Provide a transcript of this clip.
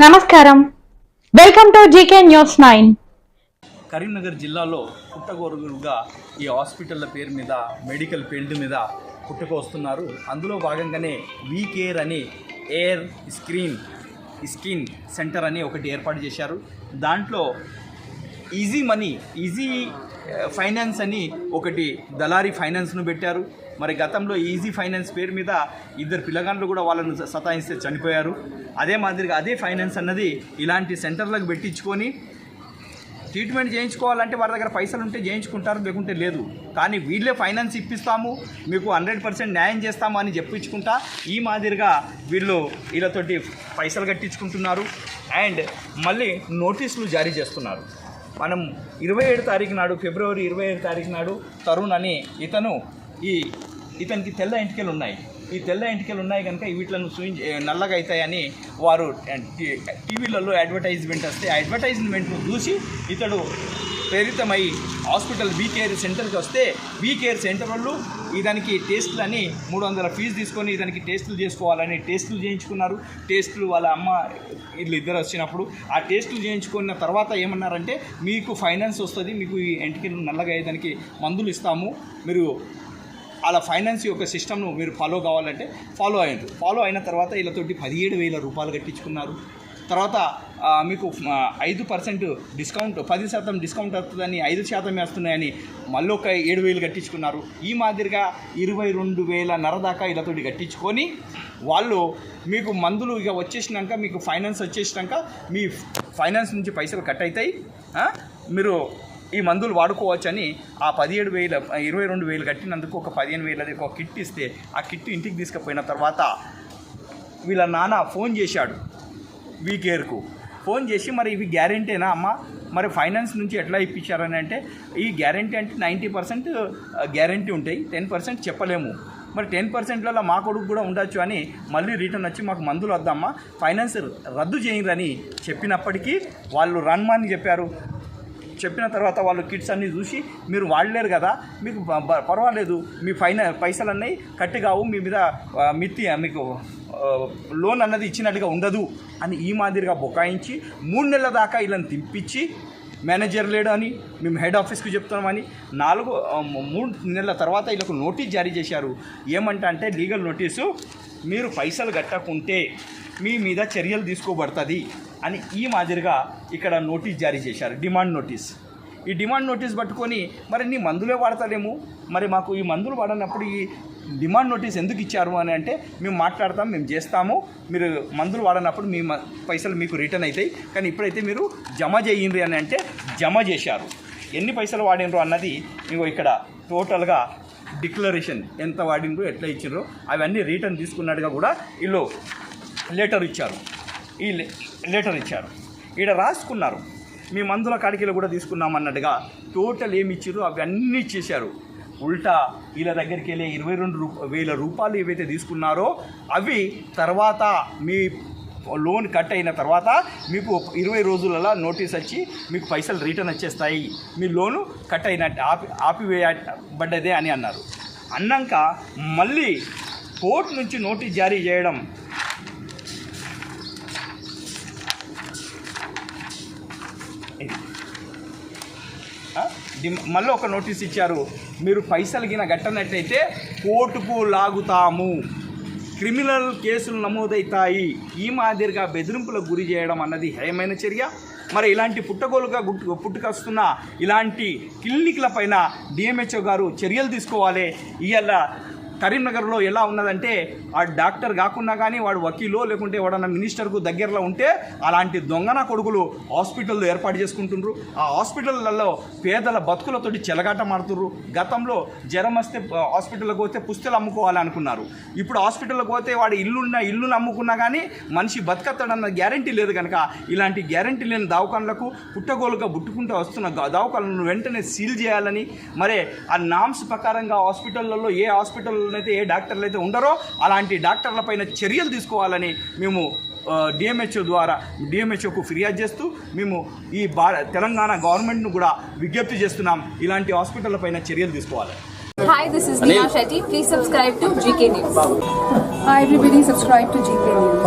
నమస్కారం. Welcome to GK news nine. Karimnagar జిల్లాలో పుట్టగొరుగురుగా ఈ హాస్పిటల్ల పేరు మీద మెడికల్ ఫీల్డ్ మీద పుట్టుకొస్తున్నారు. అందులో భాగంగానే వీ కేర్ అని ఎయిర్ స్క్రీన్ స్కిన్ సెంటర్ అని ఒకటి ఏర్పాటు చేశారు. దాంట్లో ఈజీ మనీ ఈజీ ఫైనాన్స్ అని ఒకటి దళారీ ఫైనాన్స్ను పెట్టారు. మరి గతంలో ఈజీ ఫైనాన్స్ పేరు మీద ఇద్దరు పిల్లగాండ్లు కూడా వాళ్ళను సతాయిస్తే చనిపోయారు. అదే మాదిరిగా అదే ఫైనాన్స్ అన్నది ఇలాంటి సెంటర్లకు పెట్టించుకొని ట్రీట్మెంట్ చేయించుకోవాలంటే వాళ్ళ దగ్గర పైసలు ఉంటే చేయించుకుంటారు లేకుంటే లేదు. కానీ వీళ్ళే ఫైనాన్స్ ఇప్పిస్తాము మీకు హండ్రెడ్ పర్సెంట్ న్యాయం చేస్తాము అని చెప్పించుకుంటా ఈ మాదిరిగా వీళ్ళు వీళ్ళతోటి పైసలు కట్టించుకుంటున్నారు. అండ్ మళ్ళీ నోటీసులు జారీ చేస్తున్నారు. మనం ఇరవై ఏడు తారీఖు నాడు ఫిబ్రవరి ఇరవై ఏడు తారీఖు నాడు తరుణ్ అని ఇతను ఈ ఇతనికి తెల్ల ఎంటికలు ఉన్నాయి. ఈ తెల్ల ఎంటికలు ఉన్నాయి కనుక వీటిలను సూయి నల్లగా అవుతాయని వారు టీవీలలో అడ్వర్టైజ్మెంట్ వస్తే అడ్వర్టైజ్మెంట్ను చూసి ఇతడు ప్రేరితమై హాస్పిటల్ వీ కేర్ సెంటర్కి వస్తే వీ కేర్ సెంటర్ వాళ్ళు ఇదానికి టెస్టులు అని మూడు వందల ఫీజు తీసుకొని ఇదానికి టెస్టులు చేసుకోవాలని టెస్టులు చేయించుకున్నారు. టెస్టులు వాళ్ళ అమ్మ వీళ్ళు ఇద్దరు వచ్చినప్పుడు ఆ టెస్టులు చేయించుకున్న తర్వాత ఏమన్నారంటే మీకు ఫైనాన్స్ వస్తుంది మీకు ఈ ఎంటికలు నల్లగా అయ్యేదానికి మందులు ఇస్తాము. మీరు అలా ఫైనాన్స్ యొక్క సిస్టమ్ను మీరు ఫాలో కావాలంటే ఫాలో అయ్యారు ఫాలో అయిన తర్వాత వీళ్ళతోటి పదిహేడు వేల రూపాయలు కట్టించుకున్నారు. తర్వాత మీకు ఐదు పర్సెంట్ డిస్కౌంట్ పది శాతం డిస్కౌంట్ వస్తుందని ఐదు శాతం వేస్తున్నాయని మళ్ళీ ఒక ఏడు వేలు కట్టించుకున్నారు. ఈ మాదిరిగా ఇరవై రెండు వేల నర దాకా కట్టించుకొని వాళ్ళు మీకు మందులు ఇక వచ్చేసినాక మీకు ఫైనాన్స్ వచ్చేసినాక మీ ఫైనాన్స్ నుంచి పైసలు కట్ అవుతాయి మీరు ఈ మందులు వాడుకోవచ్చని ఆ పదిహేడు వేల ఇరవై రెండు వేలు కట్టినందుకు ఒక పదిహేను వేలది ఒక కిట్ ఇస్తే ఆ కిట్ ఇంటికి తీసుకుపోయిన తర్వాత వీళ్ళ నాన్న ఫోన్ చేశాడు. వీ కేర్కు ఫోన్ చేసి మరి ఇవి గ్యారెంటీనా అమ్మ? మరి ఫైనాన్స్ నుంచి ఎట్లా ఇప్పించారని అంటే ఈ గ్యారెంటీ అంటే నైంటీ పర్సెంట్ గ్యారెంటీ ఉంటాయి. టెన్ పర్సెంట్ చెప్పలేము. మరి టెన్ పర్సెంట్లలో మా కొడుకు కూడా ఉండొచ్చు అని మళ్ళీ రిటర్న్ వచ్చి మాకు మందులు వద్దమ్మా. ఫైనాన్స్ రద్దు చేయరని చెప్పినప్పటికీ వాళ్ళు రన్మని చెప్పారు. చెప్పిన తర్వాత వాళ్ళు కిట్స్ అన్నీ చూసి మీరు వాడలేరు కదా మీకు పర్వాలేదు మీ ఫైన పైసలు అన్నీ కట్టి కావు మీ మీద మిత్తి మీకు లోన్ అన్నది ఇచ్చినట్టుగా ఉండదు అని ఈ మాదిరిగా బొకాయించి మూడు నెలల దాకా వీళ్ళని తిప్పించి మేనేజర్ లేడు అని మేము హెడ్ ఆఫీస్కి చెప్తున్నామని నాలుగు మూడు నెలల తర్వాత వీళ్ళకు నోటీస్ జారీ చేశారు. ఏమంట అంటే లీగల్ నోటీసు మీరు పైసలు కట్టకుంటే మీ మీద చర్యలు తీసుకోబడుతుంది. అని ఈ మాదిరిగా ఇక్కడ నోటీస్ జారీ చేశారు డిమాండ్ నోటీస్. ఈ డిమాండ్ నోటీస్ పట్టుకొని మరి నీ మందులే వాడతలేము మరి మాకు ఈ మందులు వాడనప్పుడు ఈ డిమాండ్ నోటీస్ ఎందుకు ఇచ్చారు? అని అంటే మేము మాట్లాడతాం మేము చేస్తాము. మీరు మందులు వాడనప్పుడు మీ మ- పైసలు మీకు రిటర్న్ అవుతాయి కానీ ఇప్పుడైతే మీరు జమ చేయండి అని అంటే జమ చేశారు. ఎన్ని పైసలు వాడినరు అన్నది మీకు ఇక్కడ టోటల్గా డిక్లరేషన్ ఎంత వాడినరు ఎట్లా ఇచ్చిండ్రో అవన్నీ రిటర్న్ తీసుకున్నట్టుగా కూడా వీళ్ళు లెటర్ ఇచ్చారు. ఈ లెటర్ ఇచ్చారు. ఈడ రాసుకున్నారు. మీ మందుల కాడికి కూడా తీసుకున్నాం అన్నట్టుగా టోటల్ ఏమి ఇచ్చారు అవన్నీ ఇచ్చేశారు. ఉల్టా వీళ్ళ దగ్గరికి వెళ్ళే ఇరవై రెండు రూ వేల రూపాయలు ఏవైతే తీసుకున్నారో అవి తర్వాత మీ లోన్ కట్ అయిన తర్వాత మీకు ఇరవై రోజులలో నోటీస్ వచ్చి మీకు పైసలు రిటర్న్ వచ్చేస్తాయి. మీ లోను కట్ అయినట్టు ఆపి ఆపివేయబడ్డదే అని అన్నారు. అన్నాక మళ్ళీ కోర్టు నుంచి నోటీస్ జారీ చేయడం మళ్ళీ ఒక నోటీస్ ఇచ్చారు. మీరు పైసలు గిన కట్టనట్టయితే కోర్టుకు లాగుతాము. క్రిమినల్ కేసులు నమోదవుతాయి ఈ మాదిరిగా బెదిరింపులకు గురి చేయడం అన్నది హేయమైన చర్య. మరి ఇలాంటి పుట్టగోలుగా గుట్టు పుట్టుకొస్తున్న ఇలాంటి క్లినిక్ల పైన డిఎంహెచ్ఓ గారు చర్యలు తీసుకోవాలి. ఇవాళ కరీంనగర్లో ఎలా ఉన్నదంటే ఆ డాక్టర్ కాకున్నా కానీ వాడు వకీలో లేకుంటే వాడన్న మినిస్టర్కు దగ్గరలో ఉంటే అలాంటి దొంగన కొడుకులు హాస్పిటల్లో ఏర్పాటు చేసుకుంటుండ్రు. ఆ హాస్పిటల్లలో పేదల బతుకులతోటి చెలగాట మారుతుర్రు గతంలో జ్వరం వస్తే హాస్పిటల్కి పోతే పుస్తలు అమ్ముకోవాలి అనుకున్నారు. ఇప్పుడు హాస్పిటల్కి పోతే వాడు ఇల్లున్న ఇల్లును అమ్ముకున్నా కానీ మనిషి బతకత్తడన్న గ్యారంటీ లేదు కనుక ఇలాంటి గ్యారంటీ లేని దవాఖానలకు పుట్టగోలుగా బుట్టుకుంటూ వస్తున్న దావకాలను వెంటనే సీల్ చేయాలని మరే ఆ నామ్స్ ప్రకారంగా హాస్పిటల్లలో ఏ హాస్పిటల్లో అయితే ఏ డాక్టర్లు అయితే ఉండరో అలాంటి డాక్టర్ల పైన చర్యలు తీసుకోవాలని మేము డిఎంహెచ్ఓ ద్వారా డిఎంహెచ్ఓకు ఫిర్యాదు చేస్తూ మేము ఈ భా తెలంగాణ గవర్నమెంట్ను కూడా విజ్ఞప్తి చేస్తున్నాం ఇలాంటి హాస్పిటల్ పైన చర్యలు తీసుకోవాలి Hi, this is Neha Shetty. Please subscribe to GK News. Hi everybody, subscribe to GK News.